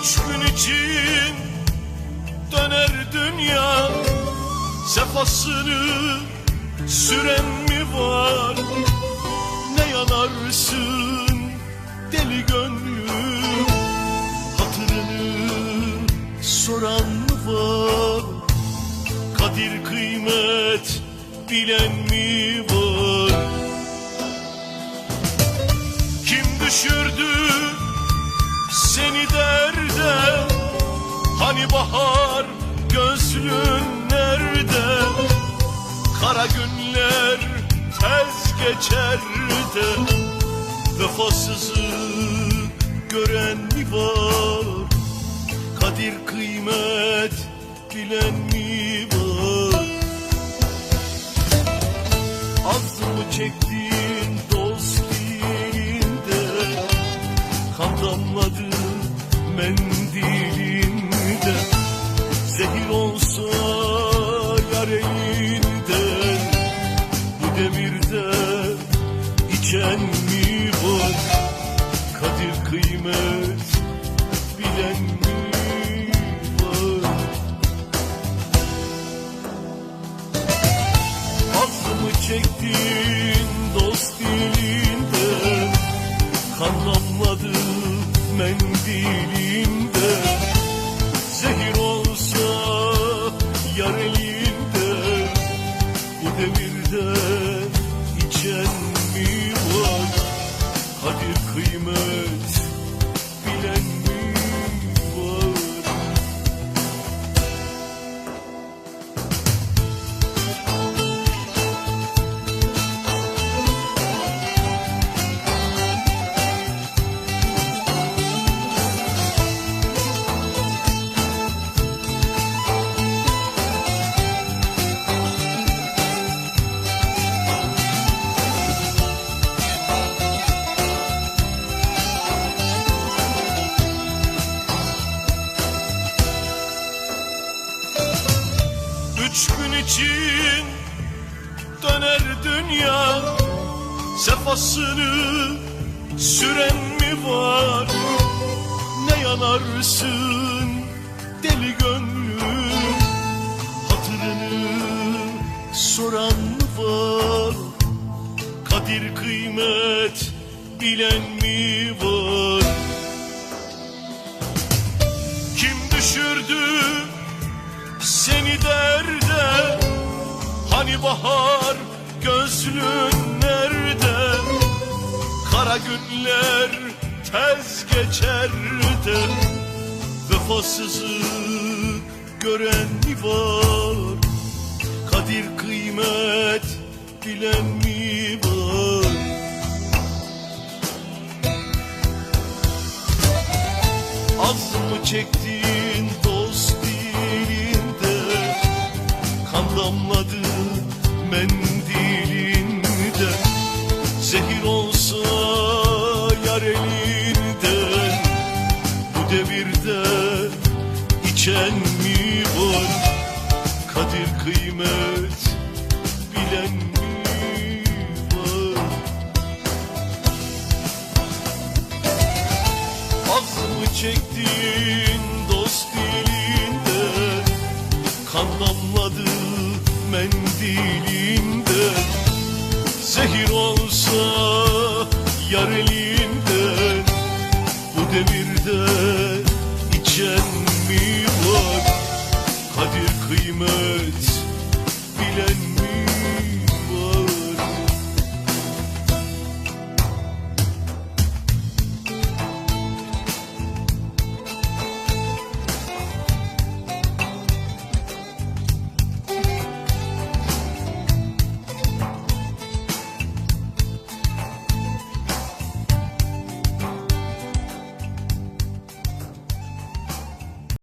için döner dünya. Sefasını süren mi var? Ne yanarsın deli gönlüm? Hatırını soran mı var? Kadir kıymet bilen mi var? Kim düşürdü seni derde Hani bahar? Gözlün nerede? Kara günler tez geçer de Vefasızı gören mi var? Kadir kıymet bilen mi var? Az mı çektin yar elinde Bu devirde içen mi var? Kadir kıymet bilen mi var? Az mı çektin dost dilinde Kan damladı mendilinde Zehir olsa yar elinde için döner dünya. Sefasını süren mi var? Ne yanarsın deli gönlüm? Hatırını soran mı var? Kadir kıymet bilen mi var? Kim düşürdü seni derde Hani bahar gözlün nerede? Kara günler tez geçer de Vefasızı gören mi var? Kadir kıymet bilen mi var? Az mı çektin içen mi var? Kadir kıymet bilen mi var? Az mı çektin dost dilinde Kan damladı mendilinde. Zehir olsa yar elinde Bu devirde kıymet bilen mi?